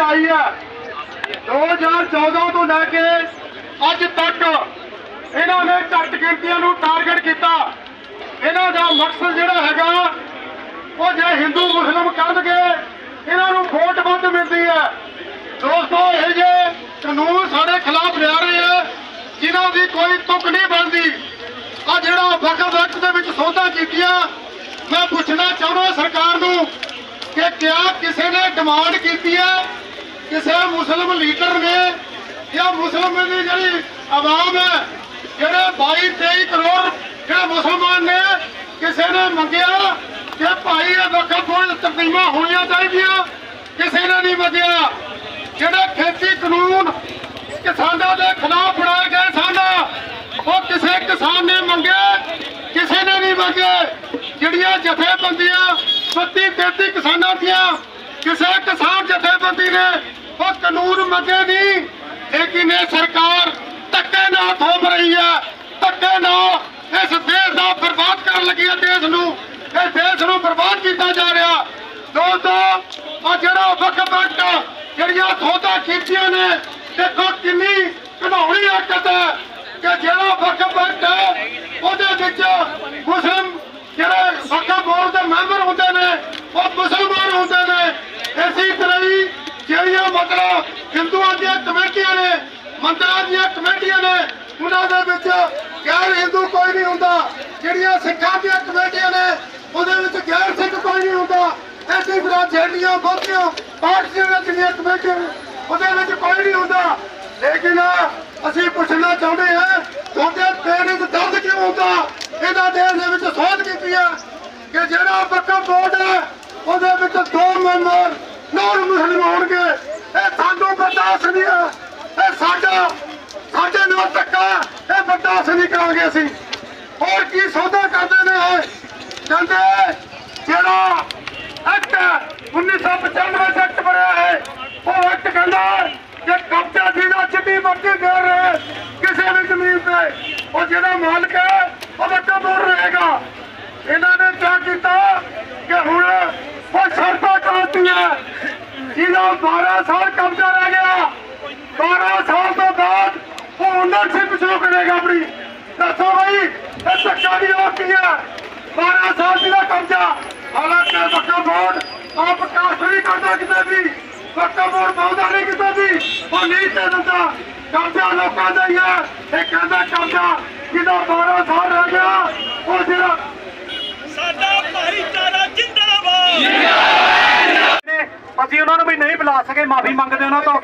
ਆਈ ਹੈ 2014 ਤੋਂ ਲੈ ਕੇ ਅੱਜ ਤੱਕ ਇਹਨਾਂ ਨੇ ਘੱਟ ਗਿਣਤੀਆਂ ਨੂੰ ਟਾਰਗੇਟ ਕੀਤਾ। ਇਹਨਾਂ ਦਾ ਮਕਸਦ ਜਿਹੜਾ ਹੈਗਾ, ਉਹ ਜੇ ਹਿੰਦੂ, ਮੁਸਲਮ ਕਰਨਗੇ, ਇਹਨਾਂ ਨੂੰ ਵੋਟ ਵੱਧ ਮਿਲਦੀ ਹੈ। ਦੋਸਤੋ, ਇਹ ਜੇ ਕਾਨੂੰਨ ਸਾਡੇ ਖਿਲਾਫ ਲਿਆ ਰਹੇ ਆ, ਜਿਨ੍ਹਾਂ ਦੀ ਕੋਈ ਤੁਕ ਨਹੀਂ ਬਣਦੀ ਆ ਜਿਹੜਾ ਵਕਫ ਐਕਟ ਦੇ ਵਿੱਚ ਸੋਧਾਂ ਕੀਤੀਆਂ, ਮੈਂ ਪੁੱਛਣਾ ਚਾਹੁੰਦਾ ਸਰਕਾਰ ਨੂੰ ਕਿ ਕਿਆ ਕਿਸੇ ਨੇ ਡਿਮਾਂਡ ਕੀਤੀ ਹੈ? ਕਿਸੇ ਮੁਸਲਮ ਲੀਡਰ ਨੇ ਜਾਂ ਮੁਸਲਮਾਨ ਦੀ ਜਿਹੜੀ ਆਵਾਮ ਹੈ, ਜਿਹੜੇ 22 23 ਕਰੋੜ ਜਿਹੜੇ ਮੁਸਲਮਾਨ ਨੇ, ਕਿਸੇ ਨੇ ਮੰਗਿਆ ਕਿ ਭਾਈ ਇਹ ਵਕਫ ਬੋਰਡ ਤਕਦੀਮਾਂ ਹੋਣੀਆਂ ਚਾਹੀਦੀਆਂ, ਕਿਸੇ ਨੇ ਨਹੀਂ ਮੰਗਿਆ। ਜਿਹੜੇ ਖੇਤੀ ਕਾਨੂੰਨ ਕਿਸਾਨਾਂ ਦੇ ਖਿਲਾਫ ਬਣਾਏ ਗਏ ਸਨ, ਉਹ ਕਿਸੇ ਕਿਸਾਨ ਨੇ ਮੰਗੇ, ਕਿਸੇ ਨੇ ਨਹੀਂ ਮੰਗੇ। ਜਿਹੜੀਆਂ ਜਥੇਬੰਦੀਆਂ 32 33 ਕਿਸਾਨਾਂ ਦੀਆਂ, ਕਿਸੇ ਕਿਸਾਨ ਜਥੇਬੰਦੀ ਨੇ ਉਹ ਕਾਨੂੰਨ ਮੰਗੇ ਨਹੀਂ ਲੇਕਿਨ ਇਹ ਸਰਕਾਰ ਧੱਕੇ ਨਾਲ ਥੋਪ ਰਹੀ ਹੈ, ਧੱਕੇ ਨਾਲ ਇਸ ਦੇਸ਼ ਦਾ ਬਰਬਾਦ ਕਰਨ ਲੱਗੀ ਹੈ, ਦੇਸ਼ ਨੂੰ। ਇਹ ਦੇਸ਼ ਨੂੰ ਬਰਬਾਦ ਕੀਤਾ ਜਾ ਰਿਹਾ। ਦੋਸਤੋ ਆ ਜਿਹੜਾ ਵਕਫ ਐਕਟ, ਜਿਹੜੀਆਂ ਸੌਦਾ ਕੀਤੀਆਂ ਨੇ, ਦੇਖੋ ਕਿੰਨੀ ਘਨੌਣੀ ਹਰਕਤ ਹੈ ਕਿ ਜਿਹੜਾ ਵਕਫ ਐਕਟ ਉਹਦੇ ਵਿੱਚ ਮੁਸਲਮ ਜਿਹੜੇ ਵਕਫ ਬੋਰਡ ਦੇ ਮੈਂਬਰ ਹੁੰਦੇ ਨੇ, ਉਹ ਮੁਸਲਮਾਨ ਹੁੰਦੇ ਨੇ। ਇਸੇ ਤਰ੍ਹਾਂ ਹੀ ਜਿਹੜੀਆਂ ਮਤਲਬ ਹਿੰਦੂਆਂ ਦੀਆਂ ਕਮੇਟੀਆਂ ਨੇ, ਮੰਦਰਾਂ ਦੀਆਂ ਕਮੇਟੀਆਂ ਨੇ, ਉਹਨਾਂ ਦੇ ਵਿੱਚ ਗੈਰ ਹਿੰਦੂ ਕੋਈ ਨਹੀਂ ਹੁੰਦਾ। ਜਿਹੜੀਆਂ ਸਿੱਖਾਂ ਦੀਆਂ ਕਮੇਟੀਆਂ ਨੇ, ਉਹਦੇ ਵਿੱਚ ਗੈਰ ਸਿੱਖ ਕੋਈ ਨਹੀਂ ਹੁੰਦਾ। ਐਸੀ ਤਰ੍ਹਾਂ ਜਿਹੜੀਆਂ ਬਹੁਤੀਆਂ, ਪਾਰਟੀਆਂ ਦੀਆਂ ਕਮੇਟੀਆਂ ਉਹਦੇ ਵਿੱਚ ਕੋਈ ਨਹੀਂ ਹੁੰਦਾ। ਲੇਕਿਨ ਅਸੀਂ ਪੁੱਛਣਾ ਚਾਹੁੰਦੇ ਹਾਂ, ਤੁਹਾਡੇ ਦਿਲ ਵਿੱਚ ਦਰਦ ਕਿਉਂ ਹੁੰਦਾ? ਇਹਦਾ ਦੇਸ਼ ਦੇ ਵਿੱਚ ਸੋਧ ਕੀਤੀ ਹੈ ਕਿ ਜਿਹੜਾ ਬੱਕਾ ਬੋਰਡ ਹੈ, ਉਹਦੇ ਵਿੱਚ ਦੋ ਮੈਂਬਰ ਨੌਨ ਮੁਸਲਿਮ ਹੋਣਗੇ ਇਹ ਸਾਨੂੰ ਬਰਦਾਸ਼ਤ ਨਹੀਂ ਆ ਇਹ ਸਾਡਾ ਸਾਡੇ ਨਾਲ ਧੱਕਾ ਹੈ, ਇਹ ਬਰਦਾਸ਼ਤ ਨਹੀਂ ਕਰਾਂਗੇ ਅਸੀਂ ਹੋਰ ਕੀ ਸੌਦਾ ਕਰਦੇ ਨੇ ਇਹ? ਕਹਿੰਦੇ ਜਿਹੜਾ ਐਕਟ 1995 ਦਾ ਐਕਟ ਬਣਿਆ ਹੈ ਉਹ ਐਕਟ ਕਹਿੰਦਾ ਕਿ ਕਬਜ਼ਾ ਜਿਹਦਾ ਜਿੱਡੀ ਮਰਜ਼ੀ ਦੇ ਰਹੇ ਕਿਸੇ ਵੀ ਜ਼ਮੀਨ ਤੇ ਉਹ ਜਿਹੜਾ ਮਾਲਕ ਹੈ ਉਹ ਬੱਚਾ ਬੋਲ ਰਹੇਗਾ ਇਹਨਾਂ ਨੇ ਕਿਆ ਕੀਤਾ ਕਿ ਹੁਣ ਉਹ ਸ਼ਰਤਾਂ ਕਰਤੀਆਂ ਜਿਹਦਾ 12 ਸਾਲ ਕਬਜ਼ਾ ਰਹਿ ਗਿਆ 12 ਸਾਲ ਤੋਂ ਬਾਅਦ ਉਹ ਓਨਰਸ਼ਿਪ ਸ਼ੁਰੂ ਕਰੇਗਾ ਆਪਣੀ ਦੱਸੋ ਭਾਈ ਇਹ ਧੱਕਾ ਦੀ ਰੋਕ ਕੀ ਹੈ 12 ਸਾਲ ਦਾ ਕਬਜ਼ਾ ਹਾਲਾਂਕਿ ਬੱਕਾ ਬੋਰਡ ਆਪ ਕਾਸਟ ਨਹੀਂ ਕਰਦਾ ਕਿਤੇ ਵੀ ਬੱਕਾ ਬੋਰਡ ਪਾਉਂਦਾ ਨਹੀਂ ਕਿਤੇ ਵੀ ਉਹ ਨਹੀਂ ਤੇ ਦਿੰਦਾ। ਕਬਜ਼ਾ ਲੋਕਾਂ ਦਾ ਹੀ ਹੈ। ਇਹ ਕਹਿੰਦਾ ਕਬਜ਼ਾ ਜਿਹਦਾ 12 ਸਾਲ ਰਹਿ ਗਿਆ ਉਹ ਜਿਹੜਾ ਸਾਡਾ ਭਾਈਚਾਰਾ ਜਿੰਦਾਬਾਦ। ਅਸੀਂ ਉਹਨਾਂ ਨੂੰ ਵੀ ਨਹੀਂ ਬੁਲਾ ਸਕੇ ਮਾਫੀ ਮੰਗਦੇ ਉਹਨਾਂ ਤੋਂ।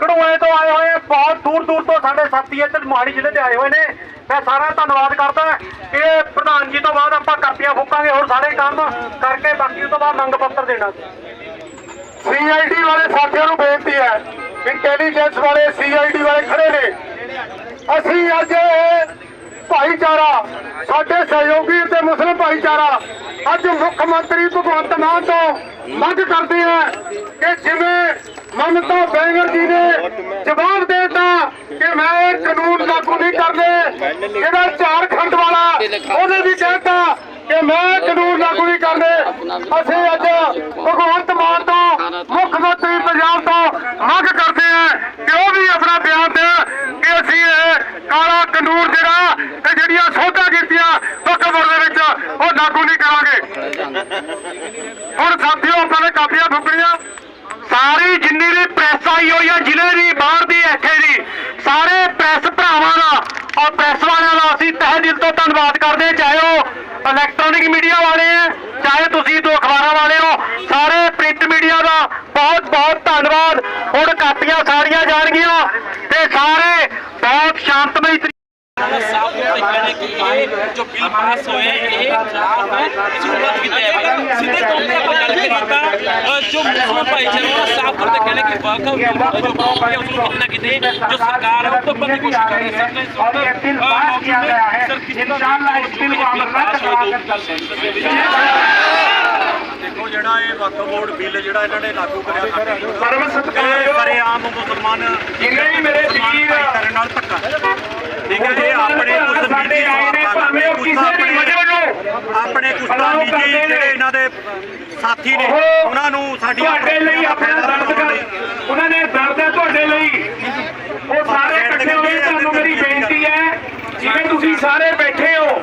ਕਢੂਏ ਤੋਂ ਆਏ ਹੋਏ ਬਹੁਤ ਦੂਰ ਦੂਰ ਤੋਂ ਸਾਡੇ ਸਾਥੀ ਇੱਥੇ ਮੋਹਾਲੀ ਜ਼ਿਲ੍ਹੇ ਦੇ ਆਏ ਹੋਏ ਨੇ। ਮੈਂ ਸਾਰਾ ਧੰਨਵਾਦ ਕਰਦਾ। ਕਿ ਪ੍ਰਧਾਨ ਜੀ ਤੋਂ ਬਾਅਦ ਆਪਾਂ ਕਾਪੀਆਂ ਫੂਕਾਂਗੇ, ਹੋਰ ਸਾਰੇ ਕੰਮ ਕਰਕੇ ਬਾਕੀ ਤੋਂ ਬਾਅਦ ਮੰਗ ਪੱਤਰ ਦੇਣਾ। ਸੀਆਈਡੀ ਵਾਲੇ ਸਾਥੀਆਂ ਨੂੰ ਬੇਨਤੀ ਹੈ ਇੰਟੈਲੀਜੈਂਸ ਵਾਲੇ ਸੀਆਈਡੀ ਵਾਲੇ ਖੜੇ ਨੇ। ਅਸੀਂ ਅੱਜ ਭਾਈਚਾਰਾ, ਸਾਡੇ ਸਹਿਯੋਗੀ ਤੇ ਮੁਸਲਿਮ ਭਾਈਚਾਰਾ, ਅੱਜ ਮੁੱਖ ਮੰਤਰੀ ਭਗਵੰਤ ਮਾਨ ਤੋਂ ਮੰਗ ਕਰਦੇ ਆ ਕਿ ਜਿਵੇਂ ਮਮਤਾ ਬੈਨਰ ਜੀ ਨੇ ਜਵਾਬ ਦੇਤਾ ਕਿ ਮੈਂ ਇਹ ਕਾਨੂੰਨ ਲਾਗੂ ਨਹੀਂ ਕਰਨੇ। ਜਿਹੜਾ ਝਾਰਖੰਡ ਵਾਲਾ, ਉਹਨੇ ਵੀ ਕਹਿਤਾ ਕਿ ਮੈਂ ਕਾਨੂੰਨ ਲਾਗੂ ਨਹੀਂ ਕਰਨੇ। ਅਸੀਂ ਅੱਜ ਭਗਵੰਤ ਮਾਨ ਤੋਂ, ਮੁੱਖ ਮੰਤਰੀ ਪੰਜਾਬ ਤੋਂ ਮੰਗ ਕਰਦੇ ਆ ਕਿ ਉਹ ਵੀ ਆਪਣਾ ਬਿਆਨ ਦੇਣ ਕਿ ਅਸੀਂ ਇਹ ਕਾਲਾ ਕਾਨੂੰਨ ਜਿਹੜਾ ਤੇ ਜਿਹੜੀਆਂ ਸੋਧਾਂ ਕੀਤੀਆਂ ਹੁਕਮਰ ਦੇ ਵਿੱਚ, ਉਹ ਲਾਗੂ ਨਹੀਂ ਕਰਾਂਗੇ। ਹੁਣ ਸਾਥੀਓ, ਆਪਾਂ ਨੇ ਕਾਪੀਆਂ ਫੁਕਰੀਆਂ ਸਾਰੀ ਜਿੰਨੀ ਆਈ ਹੋਈ ਆ ਜ਼ਿਲ੍ਹੇ ਦੀ, ਬਾਹਰ ਦੀ, ਇੱਥੇ ਦੀ। ਸਾਰੇ ਪ੍ਰੈਸ ਭਰਾਵਾਂ ਦਾ ਔਰ ਪ੍ਰੈਸ ਵਾਲਿਆਂ ਦਾ ਅਸੀਂ ਤਹਿ ਦਿਲ ਤੋਂ ਧੰਨਵਾਦ ਕਰਦੇ ਚਾਹੇ ਉਹ ਇਲੈਕਟ੍ਰੋਨਿਕ ਮੀਡੀਆ ਵਾਲੇ ਆ ਚਾਹੇ ਤੁਸੀਂ ਦੋ ਅਖਬਾਰਾਂ ਵਾਲੇ ਹੋ, ਸਾਰੇ ਪ੍ਰਿੰਟ ਮੀਡੀਆ ਦਾ ਬਹੁਤ ਬਹੁਤ ਧੰਨਵਾਦ। ਹੁਣ ਕਾਪੀਆਂ ਸਾਰੀਆਂ ਜਾਣਗੀਆਂ ਤੇ ਸਾਰੇ ਬਹੁਤ ਸ਼ਾਂਤਮਈ ਤਰੀਕੇ ਸਾਫ਼ ਤੌਰ ਤੇ ਕਹਿਣਾ ਕਿ ਇਹ ਜੋ ਬਿੱਲ ਪਾਸ ਹੋਏ, ਇਹ ਅ, ਜੋ ਮੁਸਲਮਾਨ ਭਾਈਚਾਰੇ ਨੂੰ ਸਾਫ ਤੌਰ ਤੇ ਕਹਿਣਾ ਕਿ ਵਾਕਫ ਜੋ ਬੋਰਡ ਹੈ ਉਸ ਨੂੰ ਕਿਤੇ ਨਾ ਕਿਤੇ ਜੋ ਸਰਕਾਰ ਹੈ ਉਹ ਤੋਂ ਬੰਦ ਕੋਸ਼ਿਸ਼ ਕਰ ਰਹੀ ਹੈ ਸਰਕਾਰ ਇਸ ਵਕਤ बिल पास किया गया है इंशाअल्लाह इस बिल को अमल रद्द करा कर चलते हैं ਦੇਖੋ ਤੋਂ ਜਿਹੜਾ ਇਹ ਵਕਫ ਬੋਰਡ ਬਿੱਲ ਜਿਹੜਾ ਇਹਨਾਂ ਨੇ ਲਾਗੂ ਕਰਿਆ ਸਾਡੇ ਕੋਲ ਪਰਮ ਸਤਿਕਾਰ ਇਹ ਸਰੇਆਮ ਮੁਸਲਮਾਨ ਜਿੰਨੇ ਵੀ ਮੇਰੇ ਮੁਸਲਮਾਨ ਵੀਰ ਆ। ਭਾਈਚਾਰੇ ਨਾਲ ਧੱਕਾ ਠੀਕ ਹੈ ਇਹ ਆਪਣੇ ਕੁਝ ਸਾਡੇ ਆਏ ਨੇ ਭਾਵੇਂ ਉਹ ਕਿਸੇ ਵੀ ਮਜ਼ਹਬ ਨੂੰ ਆਪਣੇ ਕੁਝ ਤਾਂ ਨਿੱਜੀ। ਜਿਹੜੇ ਇਹਨਾਂ ਦੇ ਸਾਥੀ ਨੇ ਉਹ ਉਹਨਾਂ ਨੂੰ ਸਾਡੀਆਂ ਤੁਹਾਡੇ ਲਈ ਆਪਣਾ ਦਰਦ ਕਰ ਉਹਨਾਂ ਨੇ ਦਰਦ ਹੈ ਤੁਹਾਡੇ ਲਈ ਉਹ ਸਾਰੇ ਇਕੱਠੇ ਹੋਏ ਤੁਹਾਨੂੰ ਮੇਰੀ ਬੇਨਤੀ ਹੈ ਜਿਵੇਂ ਤੁਸੀਂ ਸਾਰੇ ਬੈਠੇ ਹੋ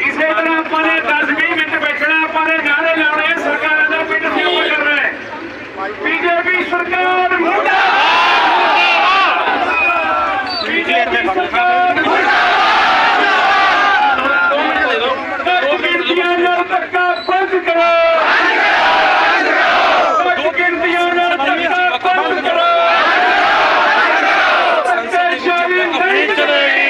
ਇਸੇ ਤਰ੍ਹਾਂ ਆਪਾਂ ਨੇ 10-20 ਮਿੰਟ ਬੈਠਣਾ ਆਪਾਂ ਨੇ ਨਾਰੇ ਲਾਉਣੇ ਸਰਕਾਰਾਂ ਦਾ ਪਿੰਡ ਸੇਵਾ ਕਰਨਾ ਹੈ ਬੀਜੇਪੀ ਸਰਕਾਰ ਮੁਰਦਾਬਾਦ ਬੀਜੇਪੀ ਸਰਕਾਰ ਮੁਰਦਾਬਾਦ ਗਿਣਤੀਆਂ ਨਾਲ ਧੱਕਾ ਬੰਦ ਕਰੋ ਦੋ ਗਿਣਤੀਆਂ ਨਾਲ ਧੱਕਾ ਬੰਦ ਕਰੋ ਧੱਕੇਸ਼ਾਹੀ ਨਹੀਂ ਚਲੇਗੀ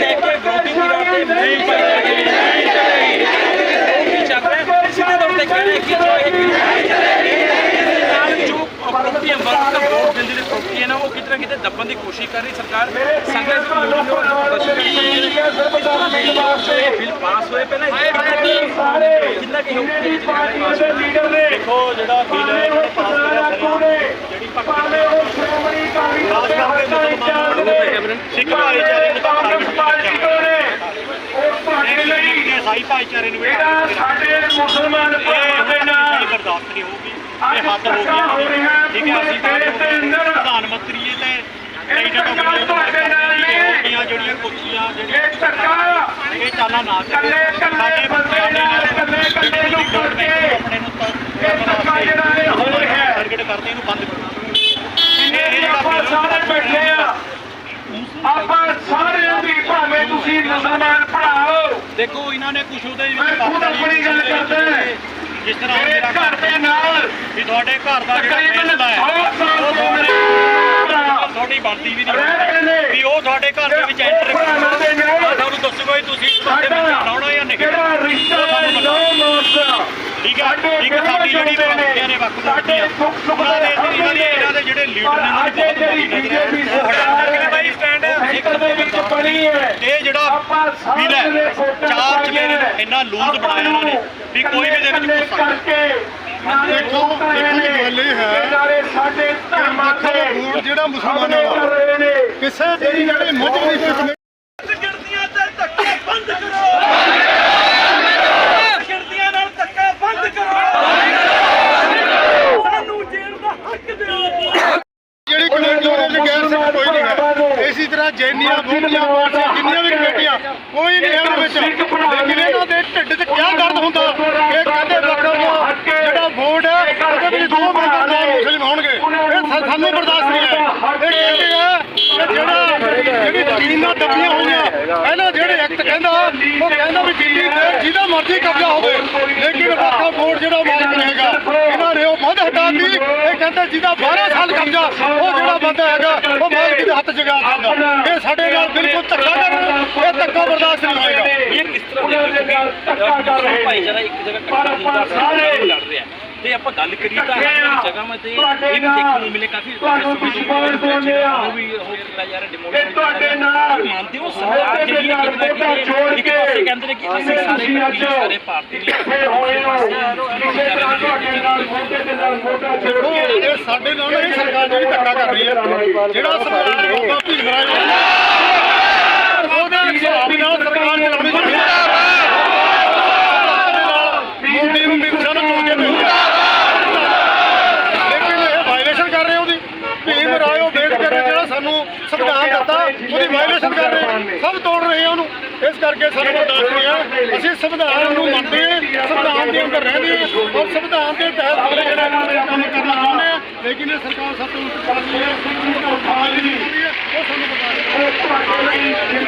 ਲੈ ਕੇ ਵਿਰੋਧੀ ਧਿਰਾਂ ਤੇ ਨਹੀਂ ਚੱਲੇਗੀ ਚੱਲ ਰਿਹਾ ਸਿੱਧੇ ਤੌਰ ਤੇ ਕਹਿ ਰਹੇ ਕਿ ਜੋ ਇਹ ਨਾਲ ਜੋ ਪ੍ਰੋਪਰਟੀ ਵਰਕ ਦਾ ਵੋਟ ਦਿੰਦੇ ਨੇ ਪ੍ਰੋਪਰਟੀ ਹੈ ਨਾ ਉਹ ਕਿਤੇ ਨਾ ਕਿਤੇ ਦੱਬਣ ਦੀ ਕੋਸ਼ਿਸ਼ ਕਰ ਰਹੀ ਸਰਕਾਰ। ਸੰਗਤ ਇਹ ਬਿੱਲ ਪਾਸ ਹੋਏ ਪਹਿਲਾਂ ਇਹ ਸਾਰੇ ਕਿੰਨਾ ਕਿ ਜਿੰਨੇ ਵੀ ਪਾਰਟੀਆਂ ਦੇ ਲੀਡਰ ਨੇ ਦੇਖੋ ਜਿਹੜਾ ਬਿੱਲ ਭਾਵੇਂ ਉਹ ਪਸਾਰਾ ਕੋਨੇ ਭਾਵੇਂ ਉਹ ਸ਼੍ਰੋਮਣੀ ਅਕਾਲੀ ਦਲ ਦੇ ਹਲਕਾ ਇੰਚਾਰਜ ਨੇ ਸਿੱਖ ਭਾਈਚਾਰੇ ਨੂੰ ਕਾਂਗਰਸ ਪਾਰਟੀ ਤੋਂ ਨੇ ਉਹ ਤੁਹਾਡੇ ਲਈ ਈਸਾਈ ਭਾਈਚਾਰੇ ਨੂੰ ਜਿਹੜਾ ਸਾਡੇ ਮੁਸਲਮਾਨ ਭਰਾਵਾਂ ਦੇ ਨਾਲ ਬਰਦਾਸ਼ਤ ਨਹੀਂ ਹੋਊਗੀ। ਇਹ ਹੱਦ ਹੋ ਹੋ ਗਈ ਠੀਕ ਹੈ ਅਸੀਂ ਅੰਦਰ। ਪ੍ਰਧਾਨ ਮੰਤਰੀ ਜੀ ਤੇ ਇਹ ਧੱਕਾ ਤੁਹਾਡੇ ਨਾਲ ਨੇ। ਹੋਗੀਆਂ ਜਿਹੜੀਆਂ ਕੁਰਸੀਆਂ ਜਿਹੜੀਆਂ ਇਹ ਧੱਕਾ ਇਹ ਚਾਲਾ ਨਾ ਕੱਲੇ ਕੱਲੇ ਬੰਦੇ ਨਾਲ ਕੱਲੇ ਕੱਲੇ ਨੂੰ ਆਪਣੇ ਨੂੰ ਇਹ ਧੱਕਾ ਜਿਹੜਾ ਇਹ ਹੋ ਰਿਹਾ ਹੈ। ਟਾਰਗੇਟ ਕਰਦੇ ਇਹਨੂੰ ਬੰਦ ਕਰੋ। ਜਿੰਨੇ ਵੀ ਆਪਾਂ ਸਾਰੇ ਬੈਠੇ ਆ ਆਪਾਂ ਸਾਰਿਆਂ ਦੀ ਭਾਵੇਂ ਤੁਸੀਂ ਮੁਸਲਮਾਨ ਭਰਾਓ ਦੇਖੋ ਇਹਨਾਂ ਨੇ ਕੁਝ ਉਹਦੇ ਮੈਂ ਖੁਦ ਆਪਣੀ ਗੱਲ ਕਰਦਾ। ਜਿਸ ਤਰ੍ਹਾਂ ਮੇਰੇ ਘਰ ਦੇ ਨਾਲ ਵੀ ਤੁਹਾਡੇ ਘਰ ਦਾ ਜਿਹੜਾ ਫੈਸਲਾ 100 ਹੈ ਉਹ ਤੋਂ ਮੇਰੇ ਭਰਾ ਤੁਹਾਡੀ ਬਣਦੀ ਵੀ ਨਹੀਂ। ਵੀ ਉਹ ਤੁਹਾਡੇ ਘਰ ਦੇ ਵਿੱਚ ਐਂਟਰ ਨਾਲ। ਤੁਹਾਨੂੰ ਦੱਸੂਗਾ ਵੀ ਤੁਸੀਂ ਤੁਹਾਡੇ ਵਿੱਚ ਲਾਉਣਾ ਜਾਂ ਨਹੀਂ। ਠੀਕ ਹੈ ਇੱਕ ਸਾਡੀ ਜਿਹੜੀ ਬਾਕੀਆਂ ਨੇ? ਵਕਤ ਸਾਡੇ ਸੁੱਖ ਸੁੱਖ ਉਹਨਾਂ ਦੇ ਦੇ ਇਹਨਾਂ ਦੇ ਇਹਨਾਂ ਦੇ ਜਿਹੜੇ ਲੀਡਰ ਨੇ ਅੱਜ ਇਹ ਜਿਹੜੀ ਬੀਜੇਪੀ ਸਰਕਾਰ ਹੈ ਬਾਈ ਸਟੈਂਡ ਸੈਂਟਰ ਦੇ ਵਿੱਚ ਬਣੀ ਹੈ। ਇਹ ਜਿਹੜਾ ਬਿੱਲ ਹੈ ਚਾਰ ਚਲੇ ਹੈ। ਇੰਨਾ ਲੂਜ਼ ਬਣਾਇਆ ਇਹਨਾਂ ਨੇ ਵੀ ਕੋਈ ਵੀ ਦੇ ਵਿੱਚ ਸਕਦਾ ਕਰਕੇ ਦੇਖੋ ਦੇਖੋ ਜੀ ਗੱਲ ਇਹ ਹੈ ਨਾਲੇ ਸਾਡੇ ਧਰਮਾਂ ਤੇ ਜਿਹੜਾ ਮੁਸਲਮਾਨਾਂ ਦਾ ਕਰ ਰਹੇ ਨੇ। ਕਿਸੇ ਦੀ ਜਿਹੜੀ ਮਜਬੂਰੀ ਫਿਕਰ ਗਿਣਤੀਆਂ ਤੇ ਧੱਕਾ ਬੰਦ ਕਰੋ। ਗਿਣਤੀਆਂ ਨਾਲ ਧੱਕਾ ਬੰਦ ਕਰੋ। ਸਾਨੂੰ ਜੇਲ੍ਹ ਦਾ ਹੱਕ ਦਿਓ। ਜਿਹੜੀ ਕਮੇਟੀ ਉਹਦੇ ਗੈਰ ਸਿੱਖ ਕੋਈ ਨਹੀਂ ਹੈ। ਇਸੇ ਤਰ੍ਹਾਂ ਜੈਨੀਆਂ ਬੋਧੀਆਂ ਪਾਰਟੀਆਂ ਜਿੰਨੀਆਂ ਵੀ ਕਮੇਟੀਆਂ ਕੋਈ ਨਹੀਂ ਹੈ ਉਹਦੇ ਵਿੱਚ। ਲੇਕਿਨ ਇਹਨਾਂ ਦੇ ਢਿੱਡ 'ਚ ਕਿਆ ਦਰਦ ਹੁੰਦਾ? ਇਹ ਕਹਿੰਦੇ ਵਕਰ ਜਿਹੜਾ ਵੋਟ ਹੈ ਉਹਦੇ ਵਿੱਚ ਦੋ ਮੈਂਬਰ ਨਾਮ ਮੁਸਲਿਮ ਹੋਣਗੇ ਇਹ ਸਾ- ਸਾਨੂੰ ਬਰਦਾਸ਼ਤ ਨਹੀਂ ਹੈ ਇਹ ਕਹਿੰਦੇ ਆ ਕਿ ਜਿਹੜਾ ਜਿਹੜੀ ਜ਼ਮੀਨ ਦੱਬੀਆਂ ਹੋਈਆਂ ਪਹਿਲਾਂ ਜਿਹੜੇ ਐਕਟ ਕਹਿੰਦਾ ਉਹ ਕਹਿੰਦਾ ਵੀ ਦਿੱਲੀ ਤੇ ਜਿਹਦਾ ਮਰਜ਼ੀ ਕਬਜ਼ਾ ਹੋਵੇ ਲੇਕਿਨ ਵਕਰ ਵੋਟ ਜਿਹੜਾ ਮਾਲਕ ਰਹੇਗਾ। ਇਹਨਾਂ ਨੇ ਉਹ ਬੰਦ ਹਟਾਤੀ। ਇਹ ਕਹਿੰਦੇ ਜਿਹਦਾ 12 ਸਾਲ ਕਬਜ਼ਾ ਉਹ ਜਿਹੜਾ ਬੰਦਾ ਹੈਗਾ ਉਹ ਮਾਲਕ ਦੇ ਹੱਥ ਜਗਾ ਸਕਦਾ ਇਹ ਸਾਡੇ ਨਾਲ ਬਿਲਕੁਲ ਧੱਕਾ ਕਰ ਇਹ ਧੱਕਾ ਬਰਦਾਸ਼ਤ ਨਹੀਂ ਹੋਏਗਾ। ਇਹ ਕਿਸ ਤਰ੍ਹਾਂ ਦੇ ਨਾਲ ਧੱਕਾ ਕਰ ਰਹੇ ਨੇ। ਭਾਈਚਾਰਾ ਇੱਕ ਜਗ੍ਹਾ ਪਰ ਇਕੱਠਾ ਸਾਰੇ ਲੜ ਰਿਹਾ ਤੇ ਆਪਾਂ ਗੱਲ ਕਰੀਏ ਤਾਂ ਇਕੱਠੇ ਆ। ਹਰ ਜਗ੍ਹਾ ਮੈਂ ਤੇ ਤੁਹਾਡੇ ਇਹ ਵੀ ਦੇਖਣ ਨੂੰ ਮਿਲੇ ਕਾਫੀ ਤੁਹਾਨੂੰ ਦੁਸ਼ਮਣ ਸੁਣਦੇ ਆ। ਉਹ ਵੀ ਜਾ ਰਿਹਾ ਡਿਮੋਸ਼ਨ ਇਹ ਤੁਹਾਡੇ ਨਾਲ। ਮੰਨਦੇ ਹੋ ਸਰਕਾਰ ਮੋਢੇ ਜਿਹੜੀ ਮੋਢਾ ਜੋੜ ਕੇ ਕਹਿੰਦੇ ਨੇ ਕਿ ਅਸੀਂ ਸਾਰੇ ਸਾਰੇ ਭਾਰਤੀ ਨੇ ਇਕੱਠੇ ਹੋਏ ਹੋ। ਕਿਸੇ ਤਰ੍ਹਾਂ ਤੁਹਾਡੇ ਨਾਲ ਮੋਢੇ ਦੇ ਨਾਲ ਮੋਢਾ ਜੋੜ ਕੇ। ਇਹ ਸਾਡੇ ਨਾਲ ਇਹ ਸਰਕਾਰ ਜਿਹੜੀ ਧੱਕਾ ਕਰ ਰਹੀ ਹੈ। ਜਿਹੜਾ ਸਰਕਾਰ ਬਾਬਾ ਭੀਮ ਰਾਜ ਉਹਦੇ ਹਿਸਾਬ ਨਾਲ ਸਰਕਾਰ ਚਲਾਉਣੀ ਚਾਹੀਦੀ ਹੈ ਮੋਦੀ ਨੂੰ ਵੀ ਸਾਨੂੰ ਚੁਣ ਕੇ ਭੇਜਿਆ ਲੇਕਿਨ ਇਹ ਵਾਇਲੇਸ਼ਨ ਕਰ ਰਹੇ ਉਹਦੀ ਭੀਮ ਰਾਜ ਅੰਬੇਦਕਰ ਨੇ ਜਿਹੜਾ ਸਾਨੂੰ ਸੰਵਿਧਾਨ ਦਿੱਤਾ ਉਹਦੀ ਵਾਇਲੇਸ਼ਨ ਕਰ ਰਹੇ ਸਭ ਤੋੜ ਰਹੇ ਆ ਉਹਨੂੰ। ਇਸ ਕਰਕੇ ਸਾਨੂੰ ਬਰਦਾਸ਼ਤ ਨਹੀਂ ਹੈ ਅਸੀਂ ਸੰਵਿਧਾਨ ਨੂੰ ਮੰਨਦੇ ਹਾਂ ਸੰਵਿਧਾਨ ਦੇ ਅੰਦਰ ਰਹਿੰਦੇ ਹਾਂ ਔਰ ਸੰਵਿਧਾਨ ਦੇ ਤਹਿਤ ਸਾਰੇ ਜਿਹੜੇ ਕੰਮ ਕਰਨਾ ਚਾਹੁੰਦੇ ਆ ਲੇਕਿਨ ਇਹ ਸਰਕਾਰ ਸਭ ਤੋਂ ਉੱਤੇ ਚੱਲ ਰਹੀ ਹੈ। ਉਹ ਹੈ ਸਾਨੂੰ ਬਰਦਾਸ਼ਤ ਨੇ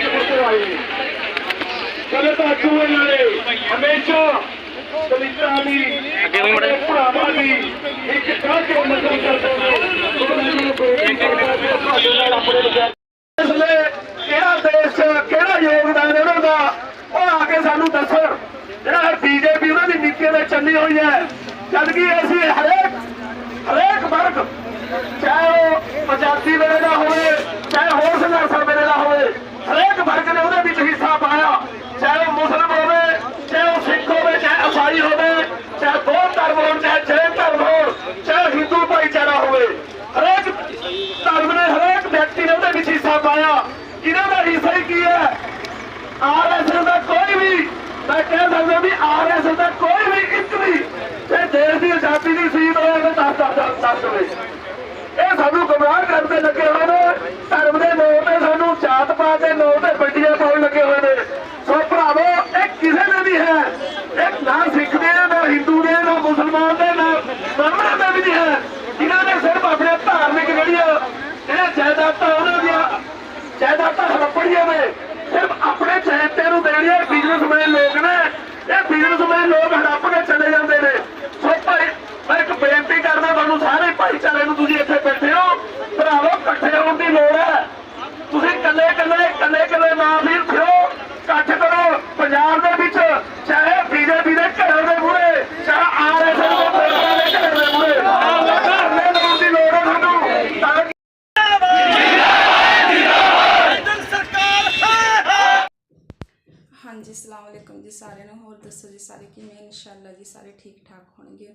ਚਲੋ ਤਾਂ ਚੂਹੇ ਨਾਲੇ ਹਮੇਸ਼ਾ ਦਲਿਤਾਂ ਦੀ ਆਪਣੇ ਭਰਾਵਾਂ ਦੀ ਇੱਕ ਠਾਹ ਕੇ ਮਦਦ ਕਰਦੇ ਨੇ। ਉਹਨਾਂ ਨੂੰ ਆਪਣੇ ਕਿਹੜਾ ਦੇਸ਼, ਕਿਹੜਾ ਯੋਗਦਾਨ ਉਹਨਾਂ ਦਾ? ਉਹ ਆ ਕੇ ਸਾਨੂੰ ਦੱਸਣ ਜਿਹੜਾ ਬੀਜੇਪੀ ਉਹਨਾਂ ਦੀ ਨੀਤੀਆਂ ਦੇ ਚੱਲੀ ਹੋਈ ਹੈ। ਜਦ ਕਿ ਅਸੀਂ ਹਰੇਕ ਹਰੇਕ ਵਰਗ, ਚਾਹੇ ਉਹ ਪੰਜਾਬੀ ਵੇਲੇ ਦਾ ਹੋਵੇ, ਚਾਹੇ ਹੋਰ ਸੰਘਰਸ਼ ਵੇਲੇ ਦਾ ਹੋਵੇ, ਹਰੇਕ ਵਰਗ ਨੇ ਆਰਐਸਐਸ ਦਾ ਕੋਈ ਵੀ, ਮੈਂ ਕਹਿ ਸਕਦਾ ਵੀ ਆਰਐਸਐਸ ਦਾ ਕੋਈ ਵੀ ਇੱਕ ਵੀ ਤੇ ਦੇਸ਼ ਦੀ ਆਜ਼ਾਦੀ ਦੀ ਸੀਟ ਹੋਇਆ ਤਾਂ ਦੱਸ ਦੱਸ ਦੱਸ ਹੋਵੇ। ਇਹ ਸਾਨੂੰ ਗੁੰਮਰਾਹ ਕਰਨ ਤੇ ਲੱਗੇ ਹੋਏ ਨੇ। ਧਰਮ ਦੇ ਨਾਂ ਤੇ ਸਾਨੂੰ ਜਾਤ ਪਾਤ ਦੇ ਨਾਂ ਤੇ ਵੱਡੀਆਂ ਪਾਉਣ ਲੱਗੇ ਹੋਏ ਨੇ। ਸੋ ਭਰਾਵੋ, ਇਹ ਕਿਸੇ ਦਾ ਨਹੀਂ ਹੈ। ਇਹ ਨਾ ਸਿੱਖ ਦੇ ਨਾ ਹਿੰਦੂ ਦੇ ਨਾ ਮੁਸਲਮਾਨ ਦੇ ਨਾ ਬ੍ਰਾਹਮਣ ਦੇ ਵੀ ਨਹੀਂ ਹੈ। ਇਹਨਾਂ ਨੇ ਸਿਰਫ ਆਪਣੇ ਧਾਰਮਿਕ ਜਿਹੜੀਆਂ ਜਿਹੜੇ ਜਾਇਦਾਦਾਂ ਉਹਨਾਂ ਦੀਆਂ, ਜਾਇਦਾਦਾਂ ਹੜੱਪੜੀਆਂ ਨੇ। ਚਾਹਤੇ ਨੂੰ ਦੇਣੀਆਂ ਬਿਜ਼ਨਸਮੈਨ ਲੋਕ ਨੇ। ਇਹ ਬਿਜ਼ਨਸਮੈਨ ਲੋਕ ਹੜੱਪ ਕੇ ਚਲੇ ਜਾਂਦੇ ਨੇ। ਸੋ ਭਾਈ, ਮੈਂ ਇੱਕ ਬੇਨਤੀ ਕਰਦਾ ਤੁਹਾਨੂੰ, ਸਾਰੇ ਭਾਈਚਾਰੇ ਨੂੰ ਤੁਸੀਂ ਇੱਥੇ ਬੈਠੇ ਹੋ ਭਰਾਵੋ ਇਕੱਠੇ ਹੋਣ ਦੀ ਲੋੜ ਹੈ ਤੁਸੀਂ ਕੱਲੇ ਕੱਲੇ ਕੱਲੇ ਕੱਲੇ ਨਾ ਵੀਰ ਫਿਰੋ ਇਕੱਠ ਕਰੋ ਪੰਜਾਬ ਦੇ ਵਿੱਚ ਚਾਹੇ ਬੀਜੇਪੀ ਦੇ ਘਰਾਂ ਦੇ ਮੂਹਰੇ ਚਾਹੇ ਆਰਐਸਐਸ ਦੇ ਪ੍ਰੇਮੀਆਂ ਦੇ ਘਰਾਂ ਦੇ ਮੂਹਰੇ ਧਰਨੇ ਲਾਉਣ ਦੀ ਲੋੜ ਹੈ ਤੁਹਾਨੂੰ ਤਾਂ ਕਿ ਹਾਂਜੀ ਸਲਾਮ ਅਲੈਕਮ ਜੀ ਸਾਰਿਆਂ ਨੂੰ ਹੋਰ ਦੱਸੋ ਜੀ ਸਾਰੇ ਕਿਵੇਂ ਇਨਸ਼ਾਅੱਲਾ ਜੀ ਸਾਰੇ ਹੋਣਗੇ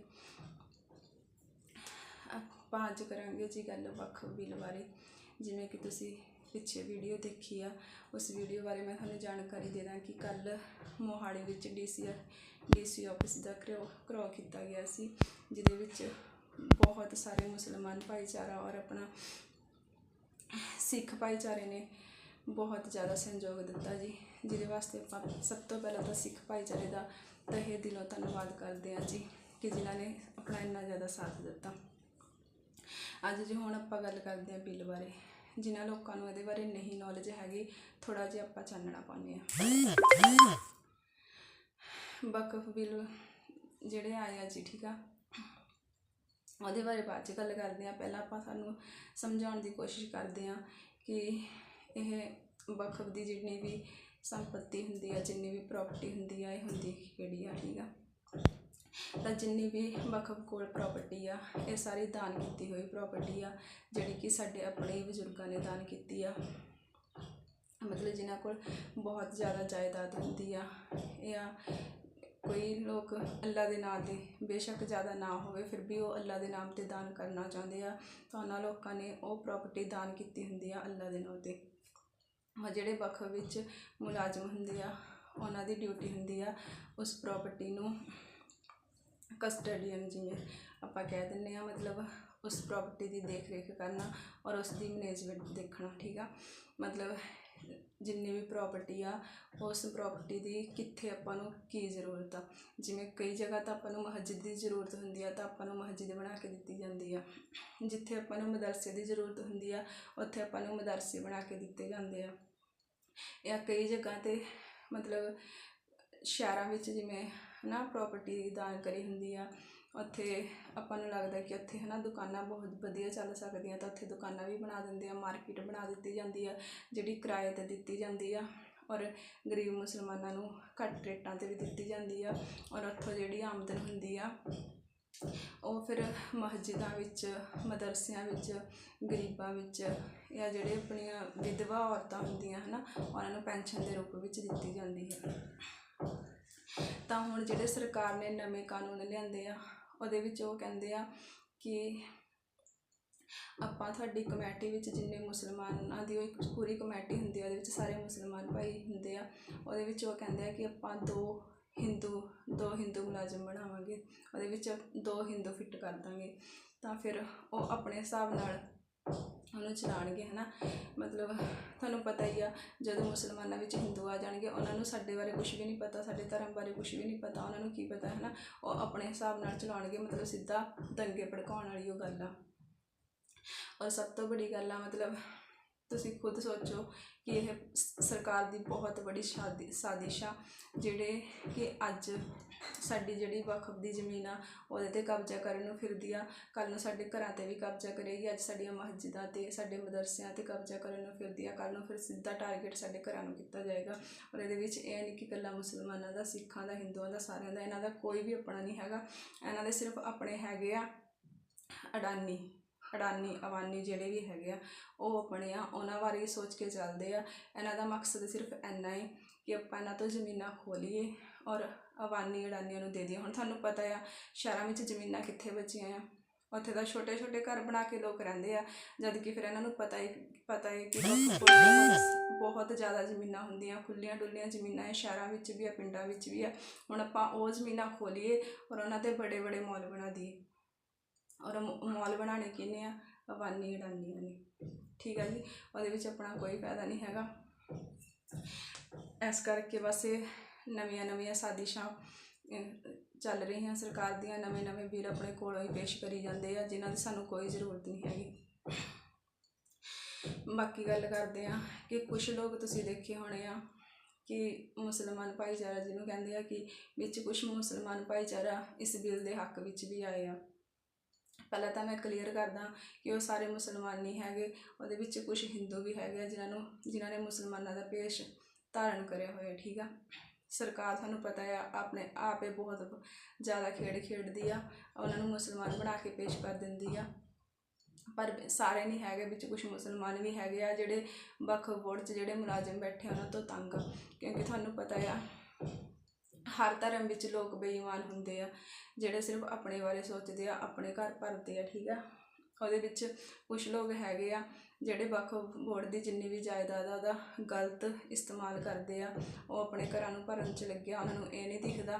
ਆਪਾਂ ਅੱਜ ਕਰਾਂਗੇ ਜੀ ਗੱਲ ਵੱਖ ਬਿੱਲ ਬਾਰੇ। ਜਿਵੇਂ ਕਿ ਤੁਸੀਂ ਪਿੱਛੇ ਵੀਡੀਓ ਦੇਖੀ ਆ, ਉਸ ਵੀਡੀਓ ਬਾਰੇ ਮੈਂ ਤੁਹਾਨੂੰ ਜਾਣਕਾਰੀ ਦੇ ਦਾਂ ਕਿ ਕੱਲ ਮੋਹਾਲੀ ਵਿੱਚ ਡੀਸੀ ਡੀਸੀ ਆਫਿਸ ਦਾ ਘਿਰਾਓ ਘਿਰਾਓ ਕੀਤਾ ਗਿਆ ਸੀ, ਜਿਹਦੇ ਵਿੱਚ ਬਹੁਤ ਸਾਰੇ ਮੁਸਲਮਾਨ ਭਾਈਚਾਰਾ ਔਰ ਆਪਣਾ ਸਿੱਖ ਭਾਈਚਾਰੇ ਨੇ ਬਹੁਤ ਜ਼ਿਆਦਾ ਸਹਿਯੋਗ ਦਿੱਤਾ ਜੀ, ਜਿਹਦੇ ਵਾਸਤੇ ਆਪਾਂ ਸਭ ਤੋਂ ਪਹਿਲਾਂ ਤਾਂ ਸਿੱਖ ਭਾਈਚਾਰੇ ਦਾ ਤਹਿ ਦਿਲੋਂ ਧੰਨਵਾਦ ਕਰਦੇ ਹਾਂ ਜੀ। ਕਿ ਜਿਨ੍ਹਾਂ ਨੇ ਆਪਣਾ ਇੰਨਾ ਜ਼ਿਆਦਾ ਸਾਥ ਦਿੱਤਾ। ਅੱਜ ਜੇ ਹੁਣ ਆਪਾਂ ਗੱਲ ਕਰਦੇ ਹਾਂ ਬਿੱਲ ਬਾਰੇ, ਜਿਨ੍ਹਾਂ ਲੋਕਾਂ ਨੂੰ ਇਹਦੇ ਬਾਰੇ ਨਹੀਂ ਨੌਲੇਜ ਹੈਗੀ ਥੋੜਾ ਜਿਹਾ ਆਪਾਂ ਚਾਨਣਾ ਪਾਉਂਦੇ ਹਾਂ। ਵਕਫ ਬਿੱਲ ਜਿਹੜੇ ਆਏ ਆ ਜੀ, ਠੀਕ ਆ? ਉਹਦੇ ਬਾਰੇ ਬਾਅਦ ਚ ਗੱਲ ਕਰਦੇ ਆ ਪਹਿਲਾਂ ਆਪਾਂ ਸਾਨੂੰ ਸਮਝਾਉਣ ਦੀ ਕੋਸ਼ਿਸ਼ ਕਰਦੇ ਆ ਕਿ ਇਹ ਵਕਫ ਦੀ ਜਿੰਨੀ ਵੀ ਸੰਪਤੀ ਹੁੰਦੀ ਆ, ਜਿੰਨੀ ਵੀ ਪ੍ਰਾਪਰਟੀ ਹੁੰਦੀ ਆ, ਇਹ ਹੁੰਦੀ ਕਿਹੜੀ ਆ, ਠੀਕ ਆ? ਤਾਂ ਜਿੰਨੀ ਵੀ ਵਕਫ ਕੋਲ ਪ੍ਰਾਪਰਟੀ ਆ, ਇਹ ਸਾਰੀ ਦਾਨ ਕੀਤੀ ਹੋਈ ਪ੍ਰਾਪਰਟੀ ਆ, ਜਿਹੜੀ ਕਿ ਸਾਡੇ ਆਪਣੇ ਬਜ਼ੁਰਗਾਂ ਨੇ ਦਾਨ ਕੀਤੀ ਆ। ਮਤਲਬ ਜਿਨ੍ਹਾਂ ਕੋਲ ਬਹੁਤ ਜ਼ਿਆਦਾ ਜਾਇਦਾਦ ਹੁੰਦੀ ਆ। ਇਹ ਆ, ਕੋਈ ਲੋਕ ਅੱਲਾ ਦੇ ਨਾਮ ਤੇ ਬੇਸ਼ੱਕ ਜ਼ਿਆਦਾ ਨਾ ਹੋਵੇ, ਫਿਰ ਵੀ ਉਹ ਅੱਲਾ ਦੇ ਨਾਮ ਤੇ ਦਾਨ ਕਰਨਾ ਚਾਹੁੰਦੇ ਆ। ਤਾਂ ਉਹਨਾਂ ਲੋਕਾਂ ਨੇ ਉਹ ਪ੍ਰਾਪਰਟੀ ਦਾਨ ਕੀਤੀ ਹੁੰਦੀ ਆ ਅੱਲਾ ਦੇ ਨਾਮ ਤੇ। ਆ ਜਿਹੜੇ ਵਕਫ ਵਿੱਚ ਮੁਲਾਜ਼ਮ ਹੁੰਦੇ ਆ, ਉਹਨਾਂ ਦੀ ਡਿਊਟੀ ਹੁੰਦੀ ਆ ਉਸ ਪ੍ਰਾਪਰਟੀ ਨੂੰ ਕਸਟਡੀਅਨ ਜਿਵੇਂ ਆਪਾਂ ਕਹਿ ਦਿੰਦੇ ਹਾਂ, ਮਤਲਬ ਉਸ ਪ੍ਰੋਪਰਟੀ ਦੀ ਦੇਖ ਰੇਖ ਕਰਨਾ ਔਰ ਉਸ ਦੀ ਮੈਨੇਜਮੈਂਟ ਦੇਖਣਾ, ਠੀਕ ਆ? ਮਤਲਬ ਜਿੰਨੀ ਵੀ ਪ੍ਰੋਪਰਟੀ ਆ, ਉਸ ਪ੍ਰੋਪਰਟੀ ਦੀ ਕਿੱਥੇ ਆਪਾਂ ਨੂੰ ਕੀ ਜ਼ਰੂਰਤ ਆ? ਜਿਵੇਂ ਕਈ ਜਗ੍ਹਾ ਤਾਂ ਆਪਾਂ ਨੂੰ ਮਸਜਿਦ ਦੀ ਜ਼ਰੂਰਤ ਹੁੰਦੀ ਆ, ਤਾਂ ਆਪਾਂ ਨੂੰ ਮਸਜਿਦ ਬਣਾ ਕੇ ਦਿੱਤੀ ਜਾਂਦੀ ਆ। ਜਿੱਥੇ ਆਪਾਂ ਨੂੰ ਮਦਰਸੇ ਦੀ ਜ਼ਰੂਰਤ ਹੁੰਦੀ ਆ, ਉੱਥੇ ਆਪਾਂ ਨੂੰ ਮਦਰਸੇ ਬਣਾ ਕੇ ਦਿੱਤੇ ਜਾਂਦੇ ਆ। ਜਾਂ ਕਈ ਜਗ੍ਹਾ ਤੇ ਮਤਲਬ ਸ਼ਹਿਰਾਂ ਵਿੱਚ ਜਿਵੇਂ ਹੈ ਹਨਾ ਪ੍ਰਾਪਰਟੀ ਦਾਨ ਕਰੀ ਹੁੰਦੀ ਆ। ਉੱਥੇ ਆਪਾਂ ਨੂੰ ਲੱਗਦਾ ਕਿ ਉੱਥੇ ਹੈ ਨਾ ਦੁਕਾਨਾਂ ਬਹੁਤ ਵਧੀਆ ਚੱਲ ਸਕਦੀਆਂ ਤਾਂ ਉੱਥੇ ਦੁਕਾਨਾਂ ਵੀ ਬਣਾ ਦਿੰਦੇ ਆ ਮਾਰਕੀਟ ਬਣਾ ਦਿੱਤੀ ਜਾਂਦੀ ਆ, ਜਿਹੜੀ ਕਿਰਾਏ ਤੇ ਦਿੱਤੀ ਜਾਂਦੀ ਆ ਔਰ ਗਰੀਬ ਮੁਸਲਮਾਨਾਂ ਨੂੰ ਘੱਟ ਰੇਟਾਂ ਤੇ ਵੀ ਦਿੱਤੀ ਜਾਂਦੀ ਆ ਔਰ ਉੱਥੋਂ ਜਿਹੜੀ ਆਮਦਨ ਹੁੰਦੀ ਆ, ਉਹ ਫਿਰ ਮਸਜਿਦਾਂ ਵਿੱਚ, ਮਦਰਸਿਆਂ ਵਿੱਚ, ਗਰੀਬਾਂ ਵਿੱਚ ਜਾਂ ਜਿਹੜੇ ਆਪਣੀਆਂ ਵਿਧਵਾ ਔਰਤਾਂ ਹੁੰਦੀਆਂ ਹਨਾ, ਉਹਨਾਂ ਨੂੰ ਪੈਨਸ਼ਨ ਦੇ ਰੂਪ ਵਿੱਚ ਦਿੱਤੀ ਜਾਂਦੀ ਹੈ ਤਾਂ ਹੁਣ ਜਿਹੜੇ ਸਰਕਾਰ ਨੇ ਨਵੇਂ ਕਾਨੂੰਨ ਲਿਆਂਦੇ ਆ, ਉਹਦੇ ਵਿੱਚ ਉਹ ਕਹਿੰਦੇ ਆ ਕਿ ਆਪਾਂ ਤੁਹਾਡੀ ਕਮੇਟੀ ਵਿੱਚ ਜਿੰਨੇ ਮੁਸਲਮਾਨਾਂ ਦੀ ਉਹ ਇੱਕ ਪੂਰੀ ਕਮੇਟੀ ਹੁੰਦੀ ਆ, ਉਹਦੇ ਵਿੱਚ ਸਾਰੇ ਮੁਸਲਮਾਨ ਭਾਈ ਹੁੰਦੇ ਆ, ਉਹਦੇ ਵਿੱਚ ਉਹ ਕਹਿੰਦੇ ਆ ਕਿ ਆਪਾਂ ਦੋ ਹਿੰਦੂ ਦੋ ਹਿੰਦੂ ਮੁਲਾਜ਼ਮ ਬਣਾਵਾਂਗੇ, ਉਹਦੇ ਵਿੱਚ ਦੋ ਹਿੰਦੂ ਫਿੱਟ ਕਰ ਦਾਂਗੇ, ਤਾਂ ਫਿਰ ਉਹ ਆਪਣੇ ਹਿਸਾਬ ਨਾਲ ਉਹਨੂੰ ਚਲਾਉਣਗੇ ਹੈ ਨਾ ਮਤਲਬ ਤੁਹਾਨੂੰ ਪਤਾ ਹੀ ਆ, ਜਦੋਂ ਮੁਸਲਮਾਨਾਂ ਵਿੱਚ ਹਿੰਦੂ ਆ ਜਾਣਗੇ, ਉਹਨਾਂ ਨੂੰ ਸਾਡੇ ਬਾਰੇ ਕੁਝ ਵੀ ਨਹੀਂ ਪਤਾ, ਸਾਡੇ ਧਰਮ ਬਾਰੇ ਕੁਝ ਵੀ ਨਹੀਂ ਪਤਾ, ਉਹਨਾਂ ਨੂੰ ਕੀ ਪਤਾ ਹੈ ਨਾ ਉਹ ਆਪਣੇ ਹਿਸਾਬ ਨਾਲ ਚਲਾਉਣਗੇ, ਮਤਲਬ ਸਿੱਧਾ ਦੰਗੇ ਭੜਕਾਉਣ ਵਾਲੀ ਉਹ ਗੱਲ ਆ। ਔਰ ਸਭ ਤੋਂ ਵੱਡੀ ਗੱਲ ਆ, ਮਤਲਬ ਤੁਸੀਂ ਖੁਦ ਸੋਚੋ ਕਿ ਇਹ ਸਰਕਾਰ ਦੀ ਬਹੁਤ ਵੱਡੀ ਸ਼ਾਦੀ, ਸਾਜ਼ਿਸ਼ ਆ, ਜਿਹੜੇ ਕਿ ਅੱਜ ਸਾਡੀ ਜਿਹੜੀ ਵਕਫ ਦੀ ਜ਼ਮੀਨ ਆ, ਉਹਦੇ ਤੇ ਕਬਜ਼ਾ ਕਰਨ ਨੂੰ ਫਿਰਦੀ ਆ। ਕੱਲ ਨੂੰ ਸਾਡੇ ਘਰਾਂ ਤੇ ਵੀ ਕਬਜ਼ਾ ਕਰੇਗੀ, ਅੱਜ ਸਾਡੀਆਂ ਮਸਜਿਦਾਂ ਤੇ, ਸਾਡੇ ਮਦਰਸਿਆਂ ਤੇ ਕਬਜ਼ਾ ਕਰਨ ਨੂੰ ਫਿਰਦੀ ਆ। ਕੱਲ ਨੂੰ ਫਿਰ ਸਿੱਧਾ ਟਾਰਗੇਟ ਸਾਡੇ ਘਰਾਂ ਨੂੰ ਕੀਤਾ ਜਾਏਗਾ। ਔਰ ਇਹਦੇ ਵਿੱਚ ਇਹ ਨਹੀਂ ਕਿ ਇਕੱਲਾ ਮੁਸਲਮਾਨਾਂ ਦਾ, ਸਿੱਖਾਂ ਦਾ, ਹਿੰਦੂਆਂ ਦਾ, ਸਾਰਿਆਂ ਦਾ, ਇਹਨਾਂ ਦਾ ਕੋਈ ਵੀ ਆਪਣਾ ਨਹੀਂ ਹੈਗਾ। ਇਹਨਾਂ ਦੇ ਸਿਰਫ ਆਪਣੇ ਹੈਗੇ ਆ ਅਡਾਨੀ। ਅਡਾਨੀ ਅਵਾਨੀ ਜਿਹੜੇ ਵੀ ਹੈਗੇ ਆ, ਉਹ ਆਪਣੇ ਆ, ਉਹਨਾਂ ਬਾਰੇ ਹੀ ਸੋਚ ਕੇ ਚੱਲਦੇ ਆ। ਇਹਨਾਂ ਦਾ ਮਕਸਦ ਸਿਰਫ ਇੰਨਾ ਹੀ ਕਿ ਆਪਾਂ ਇਹਨਾਂ ਤੋਂ ਜ਼ਮੀਨਾਂ ਖੋਲੀਏ ਔਰ ਅਵਾਨੀ ਅਡਾਨੀਆਂ ਨੂੰ ਦੇ ਦਈਏ। ਹੁਣ ਤੁਹਾਨੂੰ ਪਤਾ ਆ, ਸ਼ਹਿਰਾਂ ਵਿੱਚ ਜ਼ਮੀਨਾਂ ਕਿੱਥੇ ਬਚੀਆਂ ਆ? ਉੱਥੇ ਤਾਂ ਛੋਟੇ ਛੋਟੇ ਘਰ ਬਣਾ ਕੇ ਲੋਕ ਰਹਿੰਦੇ ਆ ਜਦ ਕਿ ਫਿਰ ਇਹਨਾਂ ਨੂੰ ਪਤਾ ਹੀ, ਪਤਾ ਹੈ ਕਿ ਬਹੁਤ- ਬਹੁਤ ਜ਼ਿਆਦਾ ਜ਼ਮੀਨਾਂ ਹੁੰਦੀਆਂ ਖੁੱਲੀਆਂ ਡੁੱਲੀਆਂ ਜ਼ਮੀਨਾਂ ਹੈ ਸ਼ਹਿਰਾਂ ਵਿੱਚ ਵੀ ਆ, ਪਿੰਡਾਂ ਵਿੱਚ ਵੀ ਆ। ਹੁਣ ਆਪਾਂ ਉਹ ਜ਼ਮੀਨਾਂ ਖੋਲੀਏ ਔਰ ਉਹਨਾਂ ਤੇ ਬੜੇ ਬੜੇ ਮਾਲ ਬਣਾ ਦਈਏ। ਔਰ ਮਾਲ ਬਣਾਉਣੇ ਕਿਹਨੇ ਆ? ਅਵਾਨੀ ਅਡਾਨੀਆਂ ਨੇ ਠੀਕ ਹੈ ਜੀ, ਉਹਦੇ ਵਿੱਚ ਆਪਣਾ ਕੋਈ ਫਾਇਦਾ ਨਹੀਂ ਹੈਗਾ। ਇਸ ਕਰਕੇ ਬਸ ਇਹ ਨਵੀਆਂ ਨਵੀਆਂ ਸਾਜ਼ਿਸ਼ਾਂ ਚੱਲ ਰਹੀਆਂ। ਸਰਕਾਰ ਦੀਆਂ ਨਵੇਂ ਨਵੇਂ ਬਿੱਲ ਆਪਣੇ ਕੋਲੋਂ ਹੀ ਪੇਸ਼ ਕਰੀ ਜਾਂਦੇ ਆ, ਜਿਨ੍ਹਾਂ ਦੀ ਸਾਨੂੰ ਕੋਈ ਜ਼ਰੂਰਤ ਨਹੀਂ ਹੈਗੀ। ਬਾਕੀ ਗੱਲ ਕਰਦੇ ਆ ਕਿ ਕੁਝ ਲੋਕ ਤੁਸੀਂ ਦੇਖੇ ਹੋਣੇ ਆ ਕਿ ਮੁਸਲਮਾਨ ਭਾਈਚਾਰਾ ਜਿਹਨੂੰ ਕਹਿੰਦੇ ਆ ਕਿ ਵਿੱਚ ਕੁਝ ਮੁਸਲਮਾਨ ਭਾਈਚਾਰਾ ਇਸ ਬਿੱਲ ਦੇ ਹੱਕ ਵਿੱਚ ਵੀ ਆਏ ਆ। ਪਹਿਲਾਂ ਤਾਂ ਮੈਂ ਕਲੀਅਰ ਕਰਦਾ ਕਿ ਉਹ ਸਾਰੇ ਮੁਸਲਮਾਨ ਨਹੀਂ ਹੈਗੇ ਉਹਦੇ ਵਿੱਚ ਕੁਝ ਹਿੰਦੂ ਵੀ ਹੈਗੇ ਆ ਜਿਨ੍ਹਾਂ ਨੂੰ ਜਿਨ੍ਹਾਂ ਨੇ ਮੁਸਲਮਾਨਾਂ ਦਾ ਪੇਸ਼ ਧਾਰਨ ਕਰਿਆ ਹੋਇਆ ਠੀਕ ਆ? ਸਰਕਾਰ ਤੁਹਾਨੂੰ ਪਤਾ ਆ ਆਪਣੇ ਆਪੇ ਬਹੁਤ ਜ਼ਿਆਦਾ ਖੇਡ ਖੇਡਦੀ ਆ ਉਹਨਾਂ ਨੂੰ ਮੁਸਲਮਾਨ ਬਣਾ ਕੇ ਪੇਸ਼ ਕਰ ਦਿੰਦੀ ਆ। ਪਰ ਸਾਰੇ ਨਹੀਂ ਹੈਗੇ ਵਿੱਚ ਕੁਝ ਮੁਸਲਮਾਨ ਵੀ ਹੈਗੇ ਆ ਜਿਹੜੇ ਵੱਖ ਬੋਰਡ 'ਚ ਜਿਹੜੇ ਮੁਲਾਜ਼ਮ ਬੈਠੇ ਆ, ਉਹਨਾਂ ਤੋਂ ਤੰਗ। ਕਿਉਂਕਿ ਤੁਹਾਨੂੰ ਪਤਾ ਆ ਹਰ ਧਰਮ ਵਿੱਚ ਲੋਕ ਬੇਈਮਾਨ ਹੁੰਦੇ ਆ, ਜਿਹੜੇ ਸਿਰਫ ਆਪਣੇ ਬਾਰੇ ਸੋਚਦੇ ਆ, ਆਪਣੇ ਘਰ ਭਰਦੇ ਆ, ਠੀਕ ਆ? ਉਹਦੇ ਵਿੱਚ ਕੁਝ ਲੋਕ ਹੈਗੇ ਆ, ਜਿਹੜੇ ਵੱਖ ਬੋਰਡ ਦੀ ਜਿੰਨੀ ਵੀ ਜਾਇਦਾਦ ਆ, ਉਹਦਾ ਗਲਤ ਇਸਤੇਮਾਲ ਕਰਦੇ ਆ। ਉਹ ਆਪਣੇ ਘਰਾਂ ਨੂੰ ਭਰਨ 'ਚ ਲੱਗਿਆ ਉਹਨਾਂ ਨੂੰ ਇਹ ਨਹੀਂ ਦਿਖਦਾ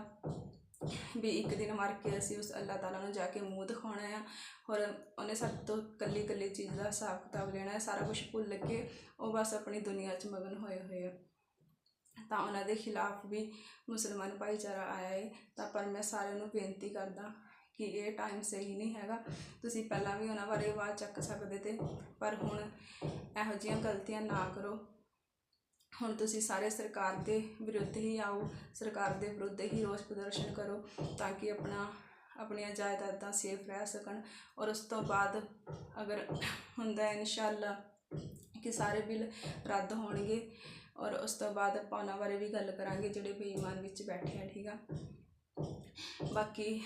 ਵੀ ਇੱਕ ਦਿਨ ਮਰ ਕੇ ਅਸੀਂ ਉਸ ਅੱਲਾਹ ਤਾਲਾ ਨੂੰ ਜਾ ਕੇ ਮੂੰਹ ਦਿਖਾਉਣਾ ਆ। ਔਰ ਉਹਨੇ ਸਾਡੇ ਤੋਂ ਕੱਲੀ ਕੱਲੀ ਚੀਜ਼ ਦਾ ਹਿਸਾਬ ਕਿਤਾਬ ਲੈਣਾ ਹੈ ਸਾਰਾ ਕੁਝ ਭੁੱਲ ਕੇ ਉਹ ਬਸ ਆਪਣੀ ਦੁਨੀਆ 'ਚ ਮਗਨ ਹੋਏ ਹੋਏ ਆ। ਤਾਂ ਉਹਨਾਂ ਦੇ ਖਿਲਾਫ ਵੀ ਮੁਸਲਮਾਨ ਭਾਈਚਾਰਾ ਆਇਆ ਹੈ ਤਾਂ ਪਰ ਮੈਂ ਸਾਰਿਆਂ ਨੂੰ ਬੇਨਤੀ ਕਰਦਾ ਕਿ ਇਹ ਟਾਈਮ ਸਹੀ ਨਹੀਂ ਹੈਗਾ। ਤੁਸੀਂ ਪਹਿਲਾਂ ਵੀ ਉਹਨਾਂ ਬਾਰੇ ਆਵਾਜ਼ ਚੱਕ ਸਕਦੇ ਤੇ ਪਰ ਹੁਣ ਇਹੋ ਜਿਹੀਆਂ ਗਲਤੀਆਂ ਨਾ ਕਰੋ। ਹੁਣ ਤੁਸੀਂ ਸਾਰੇ ਸਰਕਾਰ ਦੇ ਵਿਰੁੱਧ ਹੀ ਆਓ, ਸਰਕਾਰ ਦੇ ਵਿਰੁੱਧ ਹੀ ਰੋਸ ਪ੍ਰਦਰਸ਼ਨ ਕਰੋ ਤਾਂ ਕਿ ਆਪਣਾ, ਆਪਣੀਆਂ ਜਾਇਦਾਦਾਂ ਸੇਫ ਰਹਿ ਸਕਣ। ਔਰ ਉਸ ਤੋਂ ਬਾਅਦ ਅਗਰ ਹੁੰਦਾ ਹੈ ਇਨਸ਼ਾਅੱਲਾ ਕਿ ਸਾਰੇ ਬਿੱਲ ਰੱਦ ਹੋਣਗੇ ਔਰ ਉਸ ਤੋਂ ਬਾਅਦ ਆਪਾਂ ਉਹਨਾਂ ਬਾਰੇ ਵੀ ਗੱਲ ਕਰਾਂਗੇ ਜਿਹੜੇ ਬੇਈਮਾਨ ਵਿੱਚ ਬੈਠੇ ਆ, ਠੀਕ ਆ? ਬਾਕੀ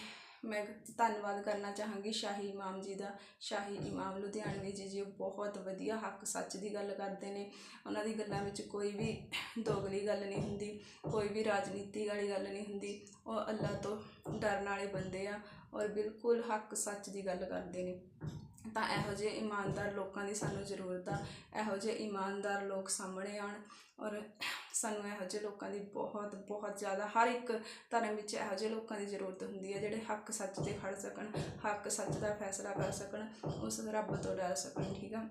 ਮੈਂ ਧੰਨਵਾਦ ਕਰਨਾ ਚਾਹਾਂਗੀ ਸ਼ਾਹੀ ਇਮਾਮ ਜੀ ਦਾ, ਸ਼ਾਹੀ ਇਮਾਮ ਲੁਧਿਆਣਵੀ ਜੀ ਜੀ ਉਹ ਬਹੁਤ ਵਧੀਆ ਹੱਕ ਸੱਚ ਦੀ ਗੱਲ ਕਰਦੇ ਨੇ। ਉਹਨਾਂ ਦੀ ਗੱਲਾਂ ਵਿੱਚ ਕੋਈ ਵੀ ਦੋਗਲੀ ਗੱਲ ਨਹੀਂ ਹੁੰਦੀ, ਕੋਈ ਵੀ ਰਾਜਨੀਤੀ ਵਾਲੀ ਗੱਲ ਨਹੀਂ ਹੁੰਦੀ। ਉਹ ਅੱਲਾ ਤੋਂ ਡਰਨ ਵਾਲੇ ਬੰਦੇ ਆ ਔਰ ਬਿਲਕੁਲ ਹੱਕ ਸੱਚ ਦੀ ਗੱਲ ਕਰਦੇ ਨੇ। ਤਾਂ ਇਹੋ ਜਿਹੇ ਇਮਾਨਦਾਰ ਲੋਕਾਂ ਦੀ ਸਾਨੂੰ ਜ਼ਰੂਰਤ ਆ, ਇਹੋ ਜਿਹੇ ਇਮਾਨਦਾਰ ਲੋਕ ਸਾਹਮਣੇ ਆਉਣ ਔਰ ਸਾਨੂੰ ਇਹੋ ਜਿਹੇ ਲੋਕਾਂ ਦੀ ਬਹੁਤ ਬਹੁਤ ਜ਼ਿਆਦਾ ਹਰ ਇੱਕ ਧਰਮ ਵਿੱਚ ਇਹੋ ਜਿਹੇ ਲੋਕਾਂ ਦੀ ਜ਼ਰੂਰਤ ਹੁੰਦੀ ਹੈ ਜਿਹੜੇ ਹੱਕ ਸੱਚ ਤੇ ਖੜ ਸਕਣ, ਹੱਕ ਸੱਚ ਦਾ ਫੈਸਲਾ ਕਰ ਸਕਣ, ਉਸ ਰੱਬ ਤੋਂ ਡਰ ਸਕਣ, ਠੀਕ ਆ?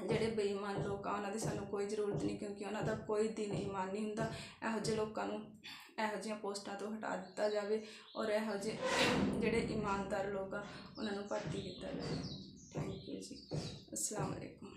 ਜਿਹੜੇ ਬੇਈਮਾਨ ਲੋਕ ਆ, ਉਹਨਾਂ ਦੀ ਸਾਨੂੰ ਕੋਈ ਜ਼ਰੂਰਤ ਨਹੀਂ ਕਿਉਂਕਿ ਉਹਨਾਂ ਦਾ ਕੋਈ ਦਿਨ ਈਮਾਨ ਨਹੀਂ ਹੁੰਦਾ। ਇਹੋ ਜਿਹੇ ਲੋਕਾਂ ਨੂੰ ਇਹੋ ਜਿਹੀਆਂ ਪੋਸਟਾਂ ਤੋਂ ਹਟਾ ਦਿੱਤਾ ਜਾਵੇ ਔਰ ਇਹੋ ਜਿਹੇ ਜਿਹੜੇ ਇਮਾਨਦਾਰ ਲੋਕ ਆ, ਉਹਨਾਂ ਨੂੰ ਭਰਤੀ ਕੀਤਾ ਜਾਵੇ। थैंक यू जी अस्सलाम वालेकुम